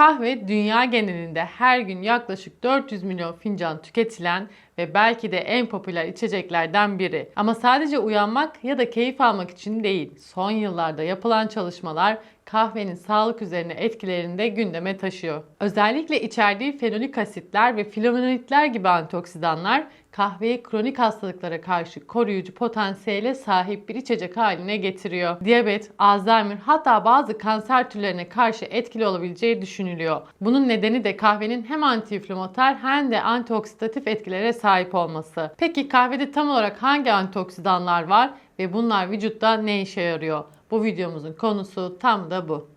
Kahve dünya genelinde her gün yaklaşık 400 milyon fincan tüketilen ve belki de en popüler içeceklerden biri. Ama sadece uyanmak ya da keyif almak için değil. Son yıllarda yapılan çalışmalar kahvenin sağlık üzerine etkilerini de gündeme taşıyor. Özellikle içerdiği fenolik asitler ve flavonoidler gibi antioksidanlar kahveyi kronik hastalıklara karşı koruyucu potansiyele sahip bir içecek haline getiriyor. Diyabet, Alzheimer hatta bazı kanser türlerine karşı etkili olabileceği düşünülüyor. Bunun nedeni de kahvenin hem antiinflamatuar hem de antioksidatif etkilere sahip olması. Peki kahvede tam olarak hangi antioksidanlar var ve bunlar vücutta ne işe yarıyor? Bu videomuzun konusu tam da bu.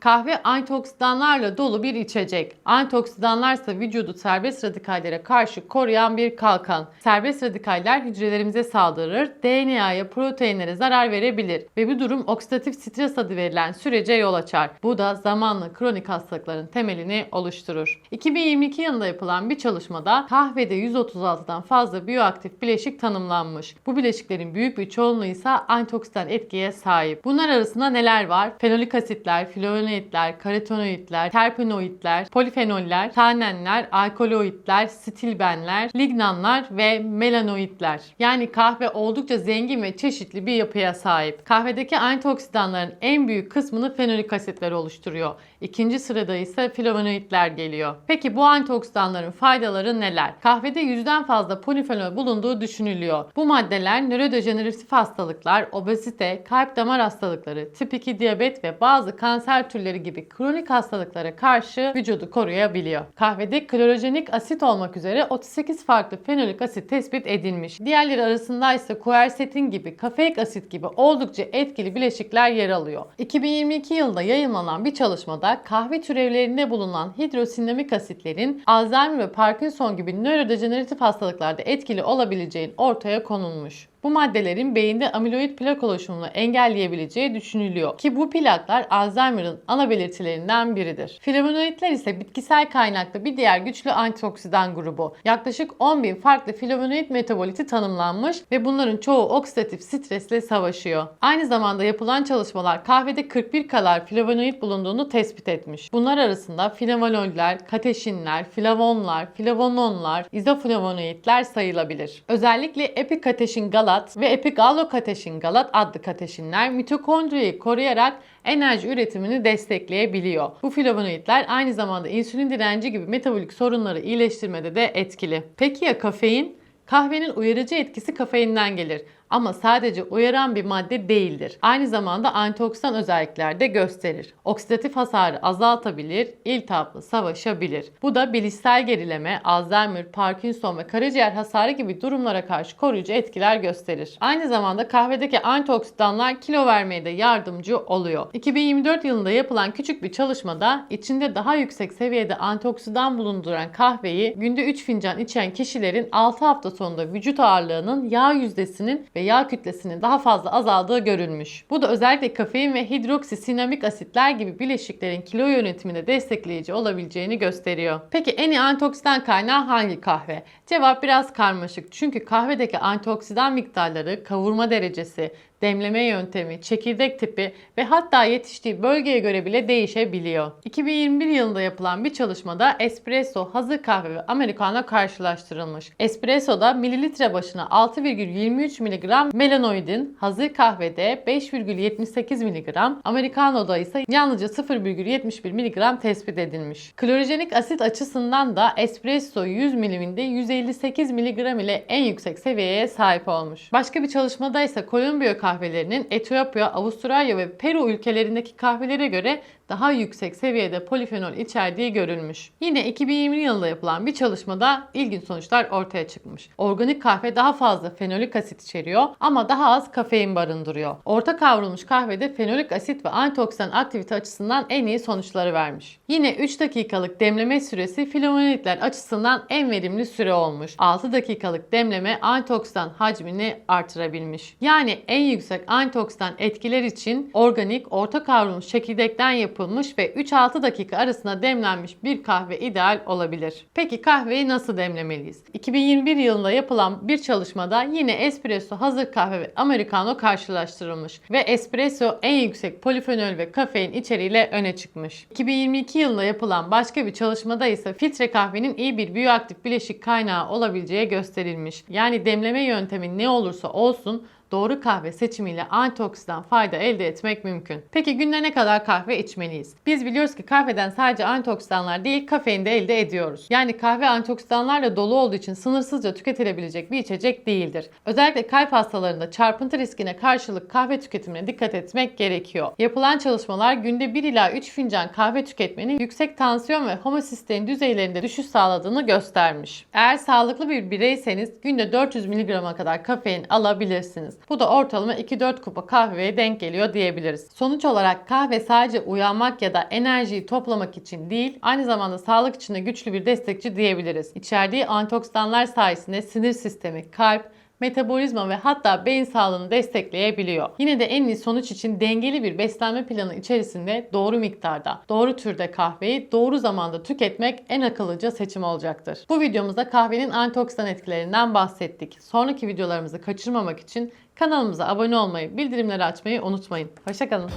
Kahve antioksidanlarla dolu bir içecek. Antioksidanlar ise vücudu serbest radikallere karşı koruyan bir kalkan. Serbest radikaller hücrelerimize saldırır, DNA'ya, proteinlere zarar verebilir ve bu durum oksidatif stres adı verilen sürece yol açar. Bu da zamanla kronik hastalıkların temelini oluşturur. 2022 yılında yapılan bir çalışmada kahvede 136'dan fazla biyoaktif bileşik tanımlanmış. Bu bileşiklerin büyük bir çoğunluğu ise antioksidan etkiye sahip. Bunlar arasında neler var? Fenolik asitler, flavonoidler, karotenoidler, terpenoidler, polifenoller, tannenler, alkaloidler, stilbenler, lignanlar ve melanoidler. Yani kahve oldukça zengin ve çeşitli bir yapıya sahip. Kahvedeki antioksidanların en büyük kısmını fenolik asitler oluşturuyor. İkinci sırada ise flavonoidler geliyor. Peki bu antioksidanların faydaları neler? Kahvede yüzden fazla polifenol bulunduğu düşünülüyor. Bu maddeler nörodejeneratif hastalıklar, obezite, kalp damar hastalıkları, tip 2 diyabet ve bazı kanser türleri gibi kronik hastalıklara karşı vücudu koruyabiliyor. Kahvede klorojenik asit olmak üzere 38 farklı fenolik asit tespit edilmiş. Diğerleri arasında ise quercetin gibi, kafeik asit gibi oldukça etkili bileşikler yer alıyor. 2022 yılında yayınlanan bir çalışmada kahve türevlerinde bulunan hidrosinamik asitlerin Alzheimer ve Parkinson gibi nörodejeneratif hastalıklarda etkili olabileceğin ortaya konulmuş. Bu maddelerin beyinde amiloid plak oluşumunu engelleyebileceği düşünülüyor ki bu plaklar Alzheimer'ın ana belirtilerinden biridir. Flavonoidler ise bitkisel kaynaklı bir diğer güçlü antioksidan grubu. Yaklaşık 10 bin farklı flavonoid metaboliti tanımlanmış ve bunların çoğu oksidatif stresle savaşıyor. Aynı zamanda yapılan çalışmalar kahvede 41 kadar flavonoid bulunduğunu tespit etmiş. Bunlar arasında flavanoller, kateşinler, flavonlar, flavononlar, izoflavonoidler sayılabilir. Özellikle epikateşin galat ve epigalokateşin galat adlı kateşinler mitokondriyi koruyarak enerji üretimini destekleyebiliyor. Bu flavonoidler aynı zamanda insülin direnci gibi metabolik sorunları iyileştirmede de etkili. Peki ya kafein? Kahvenin uyarıcı etkisi kafeinden gelir ama sadece uyaran bir madde değildir. Aynı zamanda antioksidan özellikler de gösterir. Oksidatif hasarı azaltabilir, iltihapla savaşabilir. Bu da bilişsel gerileme, Alzheimer, Parkinson ve karaciğer hasarı gibi durumlara karşı koruyucu etkiler gösterir. Aynı zamanda kahvedeki antioksidanlar kilo vermeye de yardımcı oluyor. 2024 yılında yapılan küçük bir çalışmada içinde daha yüksek seviyede antioksidan bulunduran kahveyi günde 3 fincan içen kişilerin 6 hafta sonunda vücut ağırlığının yağ yüzdesinin ve yağ kütlesinin daha fazla azaldığı görülmüş. Bu da özellikle kafein ve hidroksisinamik asitler gibi bileşiklerin kilo yönetiminde destekleyici olabileceğini gösteriyor. Peki en iyi antioksidan kaynağı hangi kahve? Cevap biraz karmaşık. Çünkü kahvedeki antioksidan miktarları, kavurma derecesi, demleme yöntemi, çekirdek tipi ve hatta yetiştiği bölgeye göre bile değişebiliyor. 2021 yılında yapılan bir çalışmada espresso, hazır kahve ve americano karşılaştırılmış. Espresso'da mililitre başına 6,23 mg melanoidin, hazır kahvede 5,78 mg, americano'da ise yalnızca 0,71 mg tespit edilmiş. Klorojenik asit açısından da espresso 100 miliminde 158 mg ile en yüksek seviyeye sahip olmuş. Başka bir çalışmada ise Kolombiya kahvelerinin Etiyopya, Avustralya ve Peru ülkelerindeki kahvelere göre daha yüksek seviyede polifenol içerdiği görülmüş. Yine 2020 yılında yapılan bir çalışmada ilginç sonuçlar ortaya çıkmış. Organik kahve daha fazla fenolik asit içeriyor ama daha az kafein barındırıyor. Orta kavrulmuş kahvede fenolik asit ve antioksidan aktivite açısından en iyi sonuçları vermiş. Yine 3 dakikalık demleme süresi flavonoidler açısından en verimli süre olmuş. 6 dakikalık demleme antioksidan hacmini artırabilmiş. Yani en yüksek antioksidan etkiler için organik orta kavrulmuş çekirdekten yapılmış yapılmış ve 3-6 dakika arasında demlenmiş bir kahve ideal olabilir. Peki kahveyi nasıl demlemeliyiz? 2021 yılında yapılan bir çalışmada yine espresso, hazır kahve ve americano karşılaştırılmış ve espresso en yüksek polifenol ve kafein içeriğiyle öne çıkmış. 2022 yılında yapılan başka bir çalışmada ise filtre kahvenin iyi bir biyoaktif bileşik kaynağı olabileceği gösterilmiş. Yani demleme yöntemi ne olursa olsun doğru kahve seçimiyle antioksidan fayda elde etmek mümkün. Peki günde ne kadar kahve içmeliyiz? Biz biliyoruz ki kahveden sadece antioksidanlar değil kafein de elde ediyoruz. Yani kahve antioksidanlarla dolu olduğu için sınırsızca tüketilebilecek bir içecek değildir. Özellikle kalp hastalarında çarpıntı riskine karşılık kahve tüketimine dikkat etmek gerekiyor. Yapılan çalışmalar günde 1 ila 3 fincan kahve tüketmenin yüksek tansiyon ve homosistein düzeylerinde düşüş sağladığını göstermiş. Eğer sağlıklı bir bireyseniz günde 400 mg'a kadar kafein alabilirsiniz. Bu da ortalama 2-4 kupa kahveye denk geliyor diyebiliriz. Sonuç olarak kahve sadece uyanmak ya da enerjiyi toplamak için değil, aynı zamanda sağlık için de güçlü bir destekçi diyebiliriz. İçerdiği antioksidanlar sayesinde sinir sistemi, kalp, metabolizma ve hatta beyin sağlığını destekleyebiliyor. Yine de en iyi sonuç için dengeli bir beslenme planı içerisinde doğru miktarda, doğru türde kahveyi doğru zamanda tüketmek en akıllıca seçim olacaktır. Bu videomuzda kahvenin antioksidan etkilerinden bahsettik. Sonraki videolarımızı kaçırmamak için kanalımıza abone olmayı, bildirimleri açmayı unutmayın. Hoşçakalın.